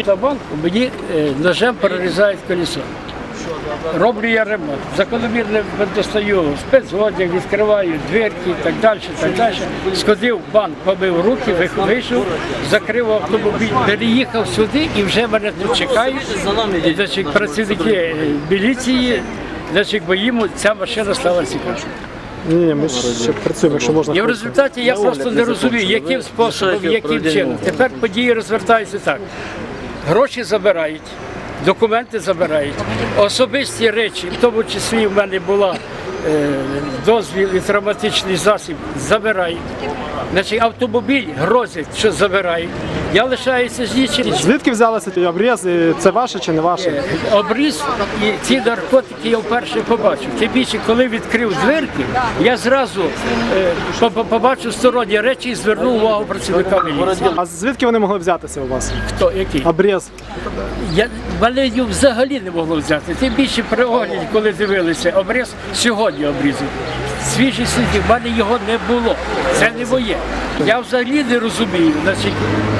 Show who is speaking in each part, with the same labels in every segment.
Speaker 1: банку, мені е, ножем перерізають колесо. Роблю я ремонт. Закономірно достаю спецодяг, відкриваю дверки і так далі. Так далі. Сходив в банк, побив руки, вийшов, закрив автомобіль, переїхав сюди і вже мене тут чекають. Значить, працівники е, міліції, значить, бо їм ця машина стала цікава.
Speaker 2: Ні, ні, ми ще працюємо, якщо можна.
Speaker 1: І в результаті я просто не розумію, яким способом, яким чином. Тепер події розвертаються так. Гроші забирають, документи забирають, особисті речі, в тому числі в мене була е, дозвіл і травматичний засіб, забирають. Значить, автомобіль грозять, що забирають. Я лишаюся з нічим.
Speaker 2: Звідки взялися ті обрізи? Це ваше чи не ваше?
Speaker 1: Е, Обріз і ці наркотики я вперше побачив. Тим більше, коли відкрив дверки, я зразу е, по- по- побачив сторонні речі і звернув увагу працівника міліції.
Speaker 2: А звідки вони могли взятися у вас?
Speaker 1: Хто який?
Speaker 2: Обріз.
Speaker 1: Я мене його взагалі не могло взяти. Тим більше при огляді, коли дивилися, обріз сьогодні обрізав. Свіжий слідів, в мене його не було. Це не моє. Я взагалі не розумію. Значить,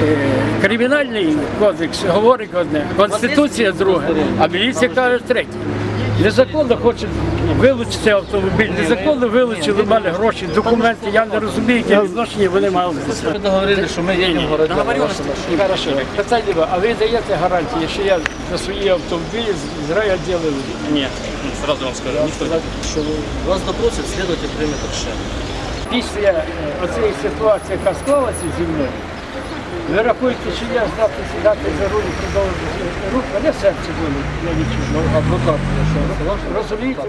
Speaker 1: е, кримінальний кодекс говорить одне, конституція друге, а міліція каже третє. Незаконно хочуть вилучити автомобіль, незаконно вилучили в мене гроші, документи. Я не розумію, яке відношення вони мали.
Speaker 3: Ми договорились, що ми їдемо в.
Speaker 1: Хорошо. А ви даєте гарантії, що я на свої автомобілі з райвідділу? Ні.
Speaker 3: Сразу вам скажу, ніхто Вас допросять, слідуйте прийме решение.
Speaker 1: Після е, оцієї ситуації, яка склалася зі мною, ви рахуєте, що я здатний сідати за руль продовжувати рух, мене серце болить, я відчув. Адвокат, розумієте?